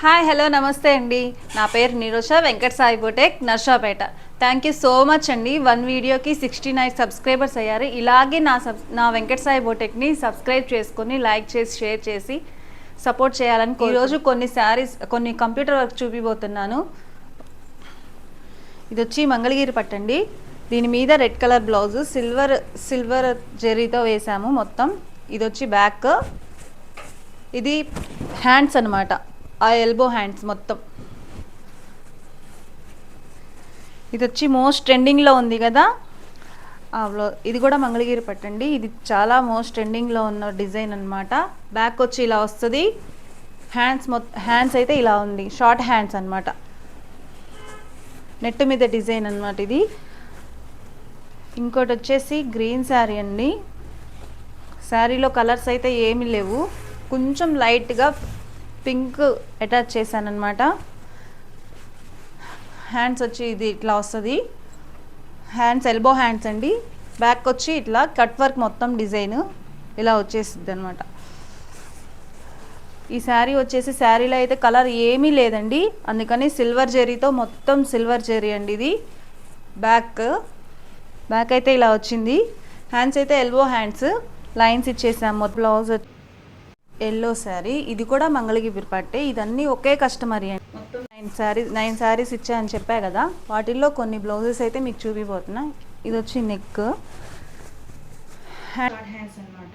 Hi hello నమస్తే అండి. నా పేరు Nirosha Venkata Sai boutique Narsapeta thank you so much అండి. వన్ వీడియోకి సిక్స్టీ నైన్ సబ్స్క్రైబర్స్ అయ్యారు. ఇలాగే నా సబ్ నా వెంకట సాయి బోటెక్ని సబ్స్క్రైబ్ చేసుకొని లైక్ చేసి షేర్ చేసి సపోర్ట్ చేయాలని ఈరోజు కొన్ని శారీస్ కొన్ని కంప్యూటర్ వర్క్ చూపిపోతున్నాను ఇది వచ్చి మంగళగిరి పట్టండి దీని మీద red colour blouse silver silver జెరీతో వేసాము మొత్తం. ఇది వచ్చి బ్యాక్. ఇది హ్యాండ్స్ అన్నమాట. ఆ ఎల్బో హ్యాండ్స్ మొత్తం. ఇది వచ్చి మోస్ట్ ట్రెండింగ్లో ఉంది కదా? ఇది కూడా మంగళగిరి పట్టండి. ఇది చాలా మోస్ట్ ట్రెండింగ్లో ఉన్న డిజైన్ అన్నమాట. బ్యాక్ వచ్చి ఇలా వస్తుంది. హ్యాండ్స్ మొత్తం హ్యాండ్స్ అయితే ఇలా ఉంది. షార్ట్ హ్యాండ్స్ అన్నమాట. నెట్ మీద డిజైన్ అన్నమాట ఇది. ఇంకోటి వచ్చేసి గ్రీన్ శారీ అండి. శారీలో కలర్స్ అయితే ఏమీ లేవు. కొంచెం లైట్గా పింక్ అటాచ్ చేశాను హ్యాండ్స్ వచ్చి ఇది ఇట్లా వస్తుంది. హ్యాండ్స్ ఎల్బో హ్యాండ్స్ అండి. బ్యాక్ వచ్చి ఇట్లా కట్ వర్క్ మొత్తం డిజైన్ ఇలా వచ్చేస్తుంది అనమాట ఈ శారీ వచ్చేసి శారీలో అయితే కలర్ ఏమీ లేదండి. అందుకని సిల్వర్ జెరీతో మొత్తం సిల్వర్ జెరీ అండి ఇది. బ్యాక్ బ్యాక్ అయితే ఇలా వచ్చింది. హ్యాండ్స్ అయితే ఎల్బో హ్యాండ్స్ లైన్స్ ఇచ్చేసాం మొత్తం బ్లౌజ్ ఎల్లో శారీ. ఇది కూడా మంగళగిరి పట్టే. ఇదన్నీ ఒకే కస్టమర్ అండి మొత్తం నైన్ శారీ నైన్ శారీస్ ఇచ్చా అని చెప్పా కదా. వాటిల్లో కొన్ని బ్లౌజెస్ అయితే మీకు చూపిపోతున్నా. ఇది వచ్చి నెక్. హ్యాండ్స్ అనమాట